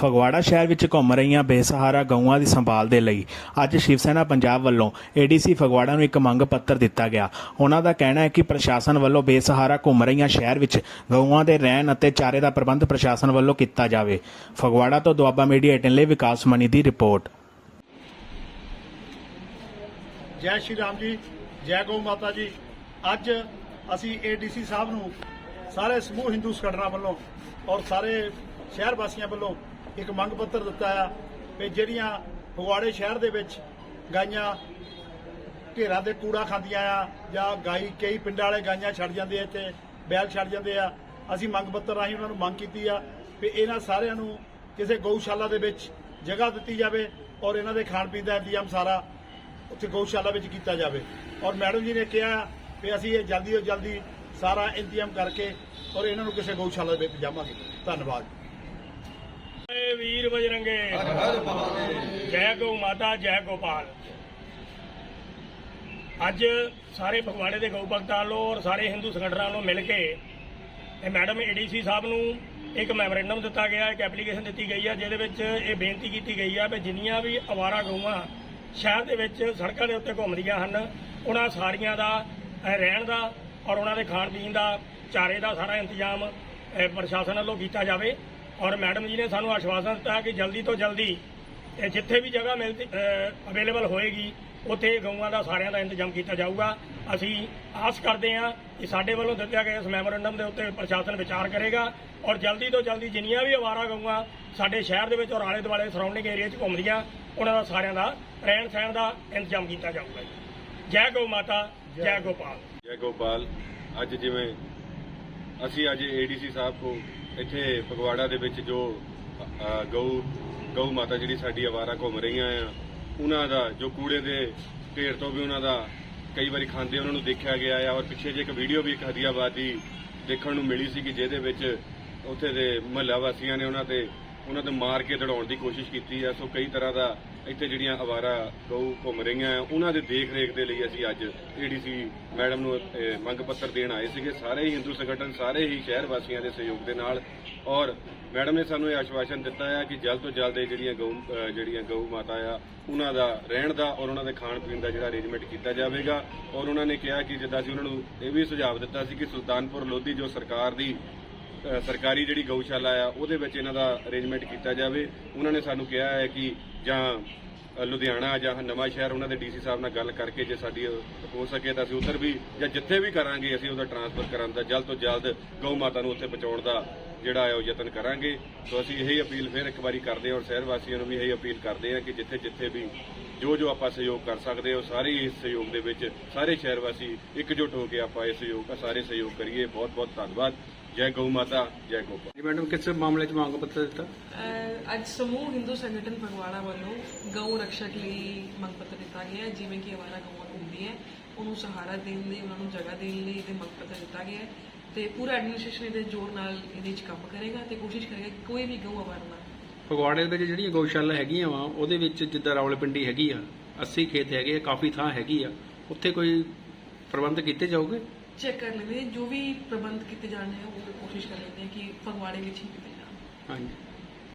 ਫਗਵਾੜਾ ਸ਼ਹਿਰ ਵਿੱਚ ਘੁੰਮ ਰਹੀਆਂ ਬੇਸਹਾਰਾ ਗਊਆਂ ਦੀ ਸੰਭਾਲ ਦੇ ਲਈ ਅੱਜ ਸ਼ਿਵ ਸੈਨਾ ਪੰਜਾਬ ਵੱਲੋਂ ਏਡੀਸੀ ਫਗਵਾੜਾ ਨੂੰ ਇੱਕ ਮੰਗ ਪੱਤਰ ਦਿੱਤਾ ਗਿਆ। ਉਹਨਾਂ ਦਾ ਕਹਿਣਾ ਹੈ ਕਿ ਪ੍ਰਸ਼ਾਸਨ ਵੱਲੋਂ ਬੇਸਹਾਰਾ ਘੁੰਮ ਰਹੀਆਂ ਸ਼ਹਿਰ ਵਿੱਚ ਗਊਆਂ ਦੇ ਰਹਿਣ ਅਤੇ ਚਾਰੇ ਦਾ ਪ੍ਰਬੰਧ ਪ੍ਰਸ਼ਾਸਨ ਵੱਲੋਂ ਕੀਤਾ ਜਾਵੇ। ਫਗਵਾੜਾ ਤੋਂ ਦੁਆਬਾ ਮੀਡੀਆ ਏਟਨ ਲਈ ਵਿਕਾਸ ਮਨੀ ਦੀ ਰਿਪੋਰਟ। ਜੈ ਸ਼੍ਰੀ ਰਾਮ ਜੀ, ਜੈ ਗਊ ਮਾਤਾ ਜੀ। ਅੱਜ ਅਸੀਂ ਏਡੀਸੀ ਸਾਹਿਬ ਨੂੰ ਸਾਰੇ ਸਮੂਹ ਹਿੰਦੂ ਸੰਗਠਨਾਂ ਵੱਲੋਂ ਔਰ ਸਾਰੇ ਸ਼ਹਿਰ ਵਾਸੀਆਂ ਵੱਲੋਂ ਇੱਕ ਮੰਗ ਪੱਤਰ ਦਿੱਤਾ ਆ ਕਿ ਜਿਹੜੀਆਂ ਫਗਵਾੜੇ ਸ਼ਹਿਰ ਦੇ ਵਿੱਚ ਗਾਈਆਂ ਢੇਰਾਂ ਦੇ ਕੂੜਾ ਖਾਂਦੀਆਂ ਆ ਜਾਂ ਗਾਈ, ਕਈ ਪਿੰਡਾਂ ਵਾਲੇ ਗਾਈਆਂ ਛੱਡ ਜਾਂਦੇ ਆ ਇੱਥੇ, ਬੈਲ ਛੱਡ ਜਾਂਦੇ ਆ, ਅਸੀਂ ਮੰਗ ਪੱਤਰ ਰਾਹੀਂ ਉਹਨਾਂ ਨੂੰ ਮੰਗ ਕੀਤੀ ਆ ਵੀ ਇਹਨਾਂ ਸਾਰਿਆਂ ਨੂੰ ਕਿਸੇ ਗਊਸ਼ਾਲਾ ਦੇ ਵਿੱਚ ਜਗ੍ਹਾ ਦਿੱਤੀ ਜਾਵੇ ਔਰ ਇਹਨਾਂ ਦੇ ਖਾਣ ਪੀਣ ਦਾ ਇੰਤਜ਼ਾਮ ਸਾਰਾ ਉੱਥੇ ਗਊਸ਼ਾਲਾ ਵਿੱਚ ਕੀਤਾ ਜਾਵੇ। ਔਰ ਮੈਡਮ ਜੀ ਨੇ ਕਿਹਾ ਵੀ ਅਸੀਂ ਇਹ ਜਲਦੀ ਤੋਂ ਜਲਦੀ ਸਾਰਾ ਇੰਤਜ਼ਾਮ ਕਰਕੇ ਔਰ ਇਹਨਾਂ ਨੂੰ ਕਿਸੇ ਗਊਸ਼ਾਲਾ ਦੇ ਵਿੱਚ ਜਾਵਾਂਗੇ। ਧੰਨਵਾਦ। ਜੈ ਵੀਰ ਬਜਰੰਗੇ। ਜੈ ਗਊ ਮਾਤਾ, ਜੈ ਗੋਪਾਲ। ਅੱਜ ਸਾਰੇ ਫਗਵਾੜੇ ਦੇ ਗਊ ਭਗਤਾਂ ਵੱਲੋਂ ਔਰ ਸਾਰੇ ਹਿੰਦੂ ਸੰਗਠਨਾਂ ਨੂੰ ਮਿਲ ਕੇ ਇਹ ਮੈਡਮ ਏਡੀਸੀ ਸਾਹਿਬ ਨੂੰ ਇੱਕ ਮੈਮੋਰੈਂਡਮ ਦਿੱਤਾ ਗਿਆ, ਇੱਕ ਐਪਲੀਕੇਸ਼ਨ ਦਿੱਤੀ ਗਈ ਹੈ ਜਿਹਦੇ ਵਿੱਚ ਇਹ ਬੇਨਤੀ ਕੀਤੀ ਗਈ ਹੈ ਵੀ ਜਿੰਨੀਆਂ ਵੀ ਅਵਾਰਾ ਗਊਆਂ ਸ਼ਹਿਰ ਦੇ ਵਿੱਚ ਸੜਕਾਂ ਦੇ ਉੱਤੇ ਘੁੰਮਦੀਆਂ ਹਨ, ਉਹਨਾਂ ਸਾਰੀਆਂ ਦਾ ਰਹਿਣ ਦਾ ਔਰ ਉਹਨਾਂ ਦੇ ਖਾਣ ਪੀਣ ਦਾ, ਚਾਰੇ ਦਾ ਸਾਰਾ ਇੰਤਜ਼ਾਮ ਪ੍ਰਸ਼ਾਸਨ ਵੱਲੋਂ ਕੀਤਾ ਜਾਵੇ। ਔਰ ਮੈਡਮ ਜੀ ਨੇ ਸਾਨੂੰ ਆਸ਼ਵਾਸਨ ਦਿੱਤਾ ਕਿ ਜਲਦੀ ਤੋਂ ਜਲਦੀ ਇਹ ਜਿੱਥੇ ਵੀ ਜਗ੍ਹਾ ਮਿਲਦੀ ਅਵੇਲੇਬਲ ਹੋਏਗੀ ਉੱਥੇ ਗਊਆਂ ਦਾ ਸਾਰਿਆਂ ਦਾ ਇੰਤਜ਼ਾਮ ਕੀਤਾ ਜਾਊਗਾ। ਅਸੀਂ ਆਸ ਕਰਦੇ ਹਾਂ ਕਿ ਸਾਡੇ ਵੱਲੋਂ ਦਿੱਤੇ ਗਏ ਇਸ ਮੈਮੋਰੈਂਡਮ ਦੇ ਉੱਤੇ ਪ੍ਰਸ਼ਾਸਨ ਵਿਚਾਰ ਕਰੇਗਾ ਔਰ ਜਲਦੀ ਤੋਂ ਜਲਦੀ ਜਿੰਨੀਆਂ ਵੀ ਅਵਾਰਾ ਗਊਆਂ ਸਾਡੇ ਸ਼ਹਿਰ ਦੇ ਵਿੱਚ ਔਰ ਆਲੇ ਦੁਆਲੇ ਸਰਾਊਂਡਿੰਗ ਏਰੀਆ 'ਚ ਘੁੰਮਦੀਆਂ ਉਹਨਾਂ ਦਾ ਸਾਰਿਆਂ ਦਾ ਰਹਿਣ ਸਹਿਣ ਦਾ ਇੰਤਜ਼ਾਮ ਕੀਤਾ ਜਾਊਗਾ ਜੀ। ਜੈ ਗਊ ਮਾਤਾ ਜੈ। ਗੋਪਾਲ। ਜੈ ਗੋਪਾਲ ਅੱਜ ਜਿਵੇਂ ਅਸੀਂ ਅੱਜ ਏਡੀਸੀ ਸਾਹਿਬ ਕੋ ਇੱਥੇ ਫਗਵਾੜਾ ਦੇ ਵਿੱਚ ਜੋ ਗਊ ਗਊ ਮਾਤਾ ਜਿਹੜੀ ਸਾਡੀ ਆਵਾਰਾ ਘੁੰਮ ਰਹੀਆਂ ਆ, ਉਹਨਾਂ ਦਾ ਜੋ ਕੂੜੇ ਦੇ ਢੇਰ ਤੋਂ ਵੀ ਉਹਨਾਂ ਦਾ ਕਈ ਵਾਰੀ ਖਾਂਦੇ ਉਹਨਾਂ ਨੂੰ ਦੇਖਿਆ ਗਿਆ ਆ ਔਰ ਪਿੱਛੇ ਜੇ ਇੱਕ ਵੀਡੀਓ ਵੀ ਇੱਕ ਹਦੀਆਬਾਦ ਦੀ ਦੇਖਣ ਨੂੰ ਮਿਲੀ ਸੀ ਕਿ ਜਿਹਦੇ ਵਿੱਚ ਉੱਥੇ ਦੇ ਮਹੱਲਾ ਵਾਸੀਆਂ ਨੇ ਉਹਨਾਂ ਤੇ ਉਹਨਾਂ ਤੇ ਮਾਰ ਕੇ ਦੜਾਉਣ ਦੀ ਕੋਸ਼ਿਸ਼ ਕੀਤੀ ਹੈ। ਸੋ ਕਈ ਤਰ੍ਹਾਂ ਦਾ ਇੱਥੇ ਜਿਹੜੀਆਂ ਅਵਾਰਾ ਗਊ ਘੁੰਮ ਰਹੀਆਂ ਆ, ਉਹਨਾਂ ਦੇ ਦੇਖ ਰੇਖ ਦੇ ਲਈ ਅਸੀਂ ਅੱਜ ਏਡੀਸੀ ਮੈਡਮ ਨੂੰ ਮੰਗ ਪੱਤਰ ਦੇਣ ਆਏ ਸੀਗੇ। ਸਾਰੇ ਹੀ ਹਿੰਦੂ ਸੰਗਠਨ, ਸਾਰੇ ਹੀ ਸ਼ਹਿਰ ਵਾਸੀਆਂ ਦੇ ਸਹਿਯੋਗ ਦੇ ਨਾਲ। ਔਰ ਮੈਡਮ ਨੇ ਸਾਨੂੰ ਇਹ ਆਸ਼ਵਾਸਨ ਦਿੱਤਾ ਹੈ ਕਿ ਜਲਦ ਤੋਂ ਜਲਦ ਇਹ ਜਿਹੜੀਆਂ ਗਊ ਜਿਹੜੀਆਂ ਗਊ ਮਾਤਾ ਆ, ਉਹਨਾਂ ਦਾ ਰਹਿਣ ਦਾ ਔਰ ਉਹਨਾਂ ਦੇ ਖਾਣ ਪੀਣ ਦਾ ਜਿਹੜਾ ਅਰੇਂਜਮੈਂਟ ਕੀਤਾ ਜਾਵੇਗਾ। ਔਰ ਉਹਨਾਂ ਨੇ ਕਿਹਾ ਕਿ ਜਿੱਦਾਂ ਅਸੀਂ ਉਹਨਾਂ ਨੂੰ ਇਹ ਵੀ ਸੁਝਾਅ ਦਿੱਤਾ ਸੀ ਕਿ ਸੁਲਤਾਨਪੁਰ ਲੋਧੀ ਜੋ ਸਰਕਾਰ ਦੀ ਸਰਕਾਰੀ ਜਿਹੜੀ ਗਊਸ਼ਾਲਾ ਆ, ਉਹਦੇ ਵਿੱਚ ਇਹਨਾਂ ਦਾ ਅਰੇਂਜਮੈਂਟ ਕੀਤਾ ਜਾਵੇ। ਉਹਨਾਂ ਨੇ ਸਾਨੂੰ ਕਿਹਾ ਹੈ ਕਿ ਜਾਂ ਲੁਧਿਆਣਾ ਜਾਂ ਨਵਾਂ ਸ਼ਹਿਰ ਉਹਨਾਂ ਦੇ ਡੀਸੀ ਸਾਹਿਬ ਨਾਲ ਗੱਲ ਕਰਕੇ ਜੇ ਸਾਡੀ ਹੋ ਸਕੇ ਤਾਂ ਅਸੀਂ ਉਧਰ ਵੀ, ਜਾਂ ਜਿੱਥੇ ਵੀ ਕਰਾਂਗੇ, ਅਸੀਂ ਉਹਦਾ ਟਰਾਂਸਫਰ ਕਰਨ ਦਾ ਜਲਦ ਤੋਂ ਜਲਦ ਗਊ ਮਾਤਾ ਨੂੰ ਉੱਥੇ ਪਹੁੰਚਾਉਣ ਦਾ ਜਿਹੜਾ ਹੈ ਉਹ ਯਤਨ ਕਰਾਂਗੇ। ਸੋ ਅਸੀਂ ਇਹੀ ਅਪੀਲ ਫਿਰ ਇੱਕ ਵਾਰੀ ਕਰਦੇ ਹਾਂ ਔਰ ਸ਼ਹਿਰ ਵਾਸੀਆਂ ਨੂੰ ਵੀ ਇਹੀ ਅਪੀਲ ਕਰਦੇ ਹਾਂ ਕਿ ਜਿੱਥੇ ਜਿੱਥੇ ਵੀ ਜੋ ਜੋ ਆਪਾਂ ਸਹਿਯੋਗ ਕਰ ਸਕਦੇ ਹਾਂ ਸਾਰੇ ਇਸ ਸਹਿਯੋਗ ਦੇ ਵਿੱਚ ਸਾਰੇ ਸ਼ਹਿਰ ਵਾਸੀ ਇਕਜੁੱਟ ਹੋ ਕੇ ਆਪਾਂ ਇਹ ਸਹਿਯੋਗ ਸਾਰੇ ਸਹਿਯੋਗ ਕਰੀਏ। ਬਹੁਤ ਬਹੁਤ ਧੰਨਵਾਦ। ਜੈ ਗਊ ਮਾਤਾ ਜੈ ਗੋਪਾਲ ਜੀ ਮੈਡਮ ਕਿਸ ਮਾਮਲੇ 'ਚ ਮੰਗ ਪੱਤਰ ਦਿੱਤਾ? ਅੱਜ ਸਮੂਹ ਹਿੰਦੂ ਸੰਗਠਨ ਫਗਵਾੜਾ ਵੱਲੋਂ ਗਊ ਰੱਖਿਅਕ ਲਈ ਮੰਗ ਪੱਤਰ ਦਿੱਤਾ ਗਿਆ ਜਿਵੇਂ ਕਿ ਅਵਾਰਾ ਗਊਆਂ ਘੁੰਮਦੀਆਂ ਹੈ, ਉਹਨੂੰ ਸਹਾਰਾ ਦੇਣ ਲਈ ਉਹਨਾਂ ਨੂੰ ਜਗ੍ਹਾ ਦੇਣ ਲਈ ਇਹਦੇ ਮੰਗ ਪੱਤਰ ਦਿੱਤਾ ਗਿਆ ਤੇ ਪੂਰਾ ਐਡਮਿਨਿਸਟ੍ਰੇਸ਼ਨ ਇਹਦੇ ਜੋਰ ਨਾਲ ਇਹਦੇ ਵਿੱਚ ਕੰਮ ਕਰੇਗਾ ਤੇ ਕੋਸ਼ਿਸ਼ ਕਰੇਗਾ ਕਿ ਕੋਈ ਵੀ ਗਊ ਅਵਾਰਾ ਫਗਵਾੜੇ ਦੇ ਵਿੱਚ ਜਿਹੜੀਆਂ ਗਊਸ਼ਾਲਾ ਹੈਗੀਆਂ ਵਾ ਉਹਦੇ ਵਿੱਚ ਜਿੱਦਾਂ ਰਾਵਲਪਿੰਡੀ ਹੈਗੀ ਆ 80 ਖੇਤ ਹੈਗੇ ਆ ਕਾਫੀ ਥਾਂ ਹੈਗੀ ਆ। ਉੱਥੇ ਕੋਈ ਪ੍ਰਬੰਧ ਕੀਤੇ ਜਾਓਗੇ? ਚੈੱਕ ਕਰ ਲੈਂਦੇ। ਜੋ ਵੀ ਪ੍ਰਬੰਧ ਕੀਤੇ ਜਾਣੇ ਉਹ ਕੋਸ਼ਿਸ਼ ਕਰ ਲੈਂਦੇ ਕਿ ਫਗਵਾੜੇ ਵਿੱਚ ਹੀ ਕੀਤੇ ਜਾਣ। ਹਾਂਜੀ।